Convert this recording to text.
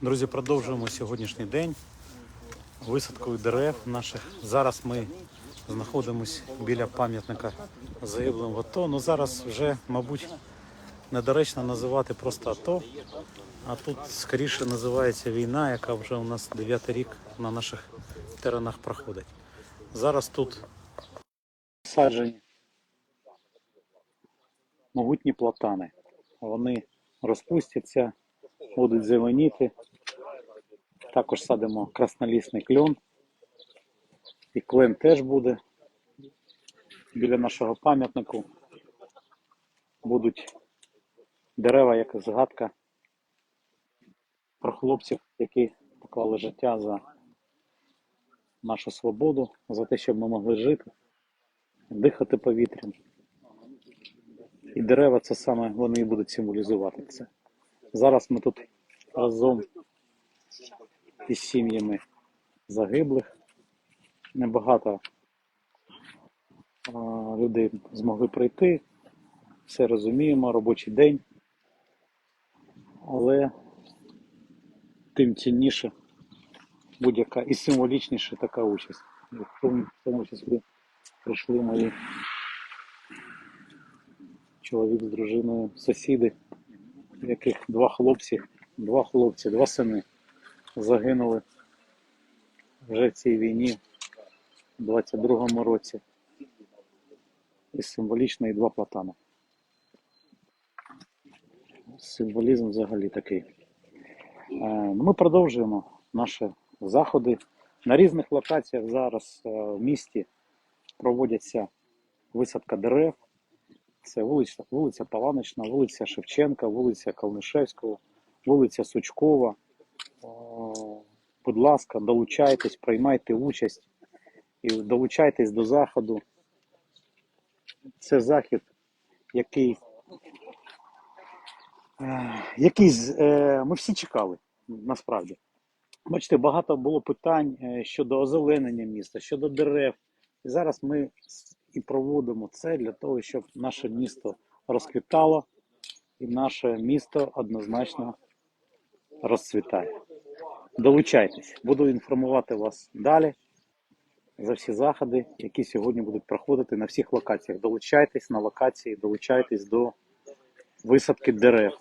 Друзі, продовжуємо сьогоднішній день висадкою дерев наших. Зараз ми знаходимося біля пам'ятника загиблим в АТО. Ну зараз вже, мабуть, недоречно називати просто АТО, а тут скоріше називається війна, яка вже у нас 9 рік на наших теренах проходить. Зараз тут саджені могутні платани. Вони розпустяться, будуть зеленіти. Також садимо краснолісний кльон. І клен теж буде. Біля нашого пам'ятнику будуть дерева, як згадка про хлопців, які поклали життя за нашу свободу, за те, щоб ми могли жити, дихати повітрям. І дерева це саме вони і будуть символізувати це. Зараз ми тут разом із сім'ями загиблих. Небагато а, людей змогли прийти. Все розуміємо, робочий день. Але тим цінніше будь-яка і символічніше така участь. В тому числі прийшли мої чоловік з дружиною, сусіди, яких два хлопці, два хлопці, два сини загинули вже в цій війні у 22-му році. І символічно і два платани. Символізм взагалі такий. Е, Ми продовжуємо наші заходи. На різних локаціях зараз е, в місті проводяться висадка дерев. Це вулиця, вулиця Паланична, вулиця Шевченка, вулиця Калнишевського, вулиця Сучкова. Будь ласка, долучайтесь, приймайте участь і долучайтесь до заходу. Це захід, який, е, який е, ми всі чекали, насправді. Бачите, багато було питань е, щодо озеленення міста, щодо дерев. І зараз ми і проводимо це для того, щоб наше місто розквітало, і наше місто однозначно розцвітає. Долучайтесь, буду інформувати вас далі за всі заходи, які сьогодні будуть проходити на всіх локаціях. Долучайтесь на локації, долучайтесь до висадки дерев.